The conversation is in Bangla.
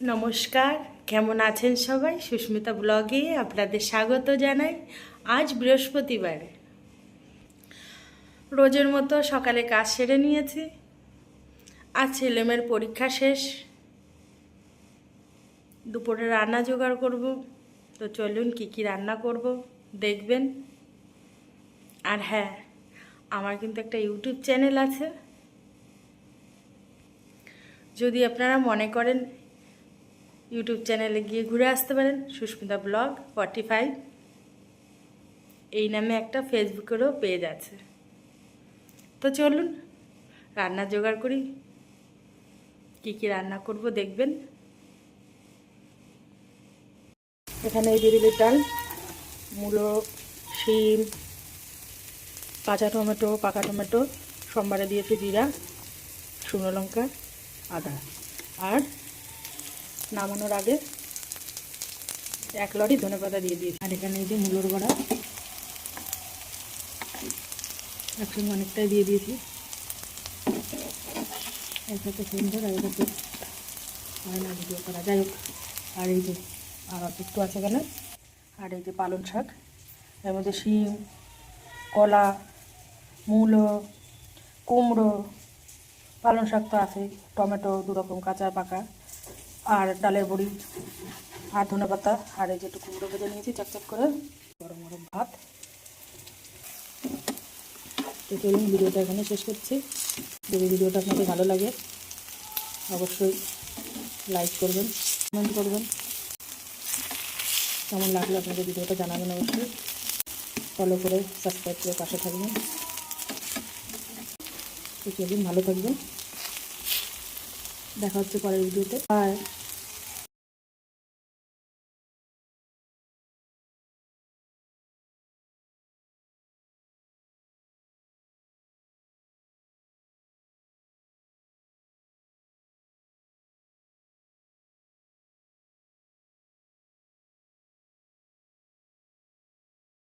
নমস্কার, কেমন আছেন সবাই? সুস্মিতা ব্লগে আপনাদের স্বাগত জানাই আজ বৃহস্পতিবার। রোজের মতো সকালে কাজ সেরে নিয়েছি। আজ ছেলেমেয়ের পরীক্ষা শেষ। দুপুরে রান্না জোগাড় করব। তো চলুন কি কি রান্না করব, দেখবেন। আর হ্যাঁ আমার কিন্তু একটা ইউটিউব চ্যানেল আছে। যদি আপনারা মনে করেন ইউটিউব চ্যানেলে গিয়ে ঘুরে আসতে পারেন। সুস্মিতা ব্লগ ফর্টি ফাইভ এই নামে একটা ফেসবুকেরও পেজ আছে। তো চলুন, রান্না জোগাড় করি। কী কী রান্না করব দেখবেন। এখানে এই বিরিলির ডাল, মূলো, শিম, কাঁচা টমেটো, পাকা টমেটো, সোমবারে দিয়েছি জিরা, শুকনো লঙ্কা, আদা। আর নামানোর আগে এক লরি ধনে পাতা দিয়ে দিয়েছি। আর এখানে এই যে মূলোর বড়া, একসঙ্গে অনেকটাই দিয়ে দিয়েছি। একসাথে সুন্দর আর এটাতে হয় না, ভিডিও করা। যাই হোক, আর এই যে, আর একটু আছে এখানে। আর এই যে পালং শাক, এর মধ্যে শিম, কলা, মূলো, কুমড়ো, পালং শাক তো আছে টমেটো দু রকম কাঁচা পাকা। আর ডালের বড়ি আর ধনে পাতা আর এই যে একটু কুমড়ো ভেজে নিয়েছি চকচক করে। গরম গরম ভাত। তো চলুন ভিডিওটা এখানে শেষ করছি। যদি ভিডিওটা আপনাদের ভালো লাগে, অবশ্যই লাইক করবেন কমেন্ট করবেন। কেমন লাগল আপনাদের ভিডিওটা জানাবেন অবশ্যই। ফলো করে সাবস্ক্রাইব করে পাশে থাকবেন। তো চলুন, ভালো থাকবেন। দেখা হচ্ছে পরের ভিডিওতে। বাই